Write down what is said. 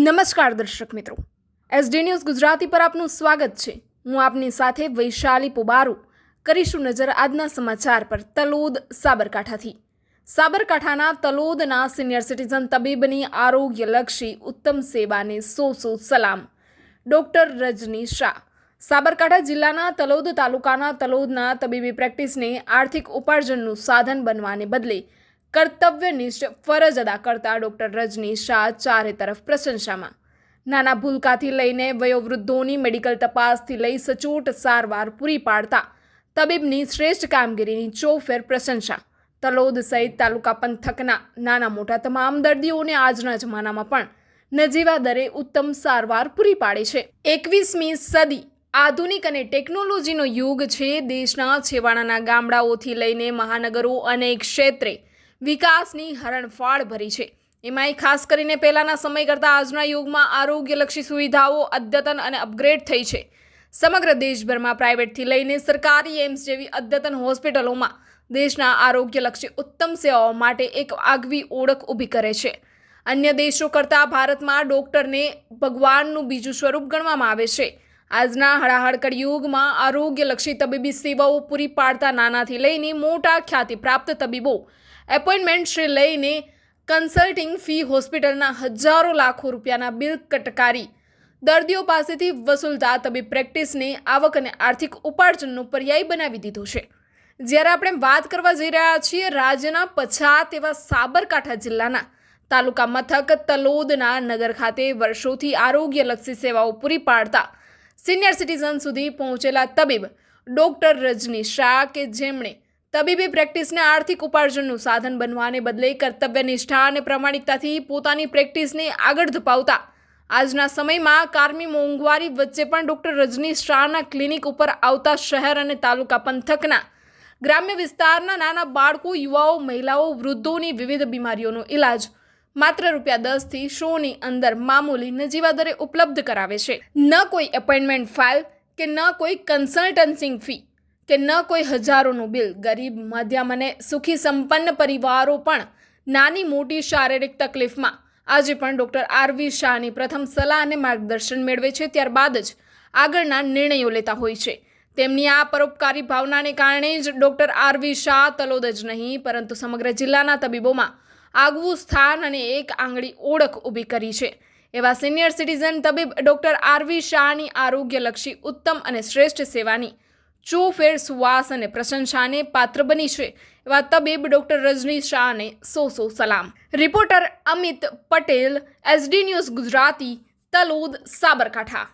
નમસ્કાર દર્શક મિત્રો. એસડી ન્યૂઝ ગુજરાતી પર આપનું સ્વાગત છે. હું આપની સાથે વૈશાલી પુબારુ. કરીશું નજર આજના સમાચાર પર તલોદ સાબરકાંઠાથી. સાબરકાંઠાના તલોદના સિનિયર સિટીઝન તબીબની આરોગ્યલક્ષી ઉત્તમ સેવાને સો સો સલામ. ડોક્ટર રજની શાહ. સાબરકાંઠા જિલ્લાના તલોદ તાલુકાના તલોદના તબીબી પ્રેક્ટિસને આર્થિક ઉપાર્જનનું સાધન બનવાને બદલે કર્તવ્યનિષ્ઠ ફરજ અદા કરતા ડૉક્ટર રજની શાહ ચારે તરફ પ્રશંસામાં. નાના ભૂલકાથી લઈને વયોવૃદ્ધોની મેડિકલ તપાસથી લઈ સચોટ સારવાર પૂરી પાડતા તબીબની શ્રેષ્ઠ કામગીરીની ચોફેર પ્રશંસા. તલોદ સહિત તાલુકા પંથકના નાના મોટા તમામ દર્દીઓને આજના જમાનામાં પણ નજીવા દરે ઉત્તમ સારવાર પૂરી પાડે છે. એકવીસમી સદી આધુનિક અને ટેકનોલોજીનો યુગ છે. દેશના છેવાડાના ગામડાઓથી લઈને મહાનગરો અનેક ક્ષેત્રે વિકાસની હરણફાળ ભરી છે. એમાંય ખાસ કરીને પહેલાંના સમય કરતાં આજના યુગમાં આરોગ્યલક્ષી સુવિધાઓ અદ્યતન અને અપગ્રેડ થઈ છે. સમગ્ર દેશભરમાં પ્રાઇવેટથી લઈને સરકારી એમ્સ જેવી અદ્યતન હોસ્પિટલોમાં દેશના આરોગ્યલક્ષી ઉત્તમ સેવાઓ માટે એક આગવી ઓળખ ઊભી કરે છે. અન્ય દેશો કરતાં ભારતમાં ડૉક્ટરને ભગવાનનું બીજું સ્વરૂપ ગણવામાં આવે છે. આજના હળાહળ યુગમાં આરોગ્યલક્ષી તબીબી સેવાઓ પૂરી પાડતા નાનાથી લઈને મોટા ખ્યાતિ પ્રાપ્ત તબીબો. એપોઇન્ટમેન્ટથી લઈને કન્સલ્ટિંગ ફી હોસ્પિટલના હજારો લાખો રૂપિયાના બિલ કટકારી. દર્દીઓ પાસેથી વસૂલતા તબીબ પ્રેક્ટિસને આવક અને આર્થિક ઉપાર્જનનો પર્યાય બનાવી દીધો છે. જ્યારે આપણે વાત કરવા જઈ રહ્યા છીએ રાજ્યના પછાત એવા સાબરકાંઠા જિલ્લાના. તાલુકા મથક તલોદના નગર ખાતે વર્ષોથી આરોગ્યલક્ષી સેવાઓ પૂરી પાડતા સિનિયર સિટીઝન સુધી પહોંચેલા તબીબ ડોક્ટર રજની શાહ કે જેમણે તબીબી પ્રેક્ટિસને આર્થિક ઉપાર્જનનું સાધન બનવાને બદલે કર્તવ્ય નિષ્ઠા અને પ્રામાણિકતાથી પોતાની પ્રેક્ટિસને આગળ ધપાવતા. આજના સમયમાં કારમી મોંઘવારી વચ્ચે પણ ડોક્ટર રજની શાહના ક્લિનિક ઉપર આવતા શહેર અને તાલુકા પંથકના ગ્રામ્ય વિસ્તારના નાના બાળકો, યુવાઓ, મહિલાઓ, વૃદ્ધોની વિવિધ બીમારીઓનો ઇલાજ માત્ર રૂપિયા દસથી શોની અંદર મામૂલી નજીવા દરે ઉપલબ્ધ કરાવે છે. ન કોઈ એપોઇન્ટમેન્ટ ફાઇલ કે ન કોઈ કન્સલ્ટન્સી ફી કે ન કોઈ હજારોનું બિલ ગરીબ, મધ્યમ અને સુખી સંપન્ન પરિવારો પણ નાની મોટી શારીરિક તકલીફમાં. આજે પણ ડૉક્ટર આરવી શાહની પ્રથમ સલાહ અને માર્ગદર્શન મેળવે છે, ત્યારબાદ જ આગળના નિર્ણયો લેતા હોય છે. તેમની આ પરોપકારી ભાવનાને કારણે જ ડૉક્ટર આરવી શાહ તલોદ જ નહીં, પરંતુ સમગ્ર જિલ્લાના તબીબોમાં આગવું સ્થાન અને એક આંગળી ઓળખ ઊભી કરી છે. એવા સિનિયર સિટીઝન તબીબ ડૉક્ટર આરવી શાહની આરોગ્યલક્ષી ઉત્તમ અને શ્રેષ્ઠ સેવાની ચોફેર સુવાસ અને પ્રશંસાને પાત્ર બની છે. એવા તબીબ ડૉક્ટર રજની શાહને સો સો સલામ. Reporter Amit Patel SD news Gujarati, Talod, Sabarkantha.